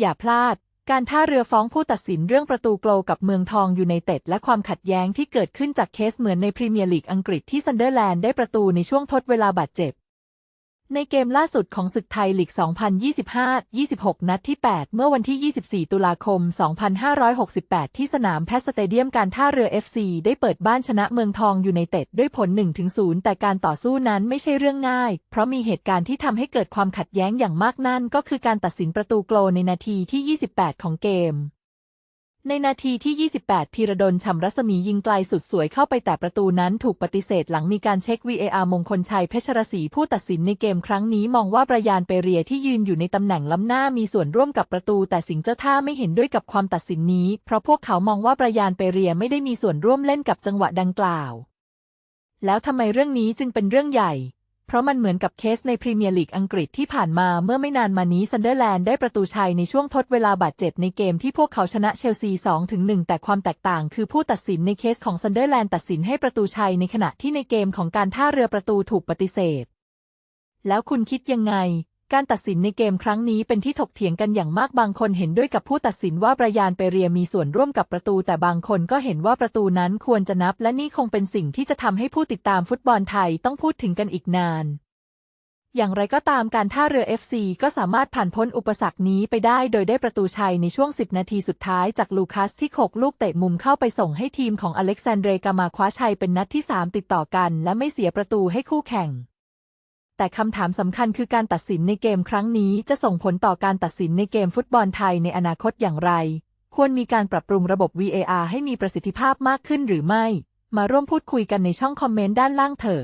อย่าพลาด การท่าเรือฟ้องผู้ตัดสินเรื่องประตูโกลกับเมืองทองยูไนเต็ดและความขัดแย้งที่เกิดขึ้นจากเคสเหมือนในพรีเมียร์ลีกอังกฤษที่ซันเดอร์แลนด์ได้ประตูในช่วงทดเวลาบาดเจ็บ ในเกมล่าสุดของศึกไทยลีก 2025-26 นัดที่ 8 เมื่อวันที่ 24 ตุลาคม 2568 ที่สนามแพทสเตเดียมการท่าเรือ FC ได้เปิดบ้านชนะเมืองทองอยูไนเต็ดด้วยผล 1-0 แต่การต่อสู้นั้นไม่ใช่เรื่องง่าย เพราะมีเหตุการณ์ที่ทำให้เกิดความขัดแย้งอย่างมากนั่นก็คือการตัดสินประตูโกลในนาทีที่ 28 ของเกม ในนาทีที่ 28 พีระดลชำรัศมียิงไกลสุดสวยเข้าไปแต่ประตูนั้นถูกปฏิเสธหลังมีการเช็ค VAR มงคลชัยเพชรศรีผู้ตัดสินในเกมครั้งนี้มองว่าประยานเปเรียที่ยืนอยู่ในตำแหน่งล้ำหน้ามีส่วนร่วมกับประตู แต่สิงเจ้าท่าไม่เห็นด้วยกับความตัดสินนี้ เพราะพวกเขามองว่าประยานเปเรียไม่ได้มีส่วนร่วมเล่นกับจังหวะดังกล่าว แล้วทำไมเรื่องนี้จึงเป็นเรื่องใหญ่ เพราะมันเหมือนกับเคสในพรีเมียร์ลีกอังกฤษที่ผ่านมาเมื่อไม่นานมานี้ซันเดอร์แลนด์ได้ประตูชัยในช่วงทดเวลาบาดเจ็บในเกมที่พวกเขาชนะเชลซี 2-1 แต่ความแตกต่างคือผู้ตัดสินในเคสของซันเดอร์แลนด์ตัดสินให้ประตูชัยในขณะที่ในเกมของการท่าเรือประตูถูกปฏิเสธ แล้วคุณคิดยังไง การตัดสินในเกมครั้งนี้เป็นที่ถกเถียงกันอย่างมากบางคนเห็นด้วยกับผู้ตัดสินว่าประยานเปเรียมีส่วนร่วมกับประตู แต่บางคนก็เห็นว่าประตูนั้นควรจะนับ และนี่คงเป็นสิ่งที่จะทำให้ผู้ติดตามฟุตบอลไทยต้องพูดถึงกันอีกนาน อย่างไรก็ตามการท่าเรือ FC ก็สามารถผ่านพ้นอุปสรรคนี้ไปได้โดยได้ประตูชัยในช่วง 10 นาทีสุดท้ายจากลูคัสที่โขกลูกเตะมุมเข้าไปส่งให้ทีมของอเล็กซานเดรกามาคว้าชัยเป็นนัดที่ 3 ติดต่อกัน และไม่เสียประตูให้คู่แข่ง แต่คำถามสำคัญคือการตัดสินในเกมครั้งนี้จะส่งผลต่อการตัดสินในเกมฟุตบอลไทยในอนาคตอย่างไร ควรมีการปรับปรุงระบบ VAR ให้มีประสิทธิภาพมากขึ้นหรือไม่ มาร่วมพูดคุยกันในช่องคอมเมนต์ด้านล่างเถอะ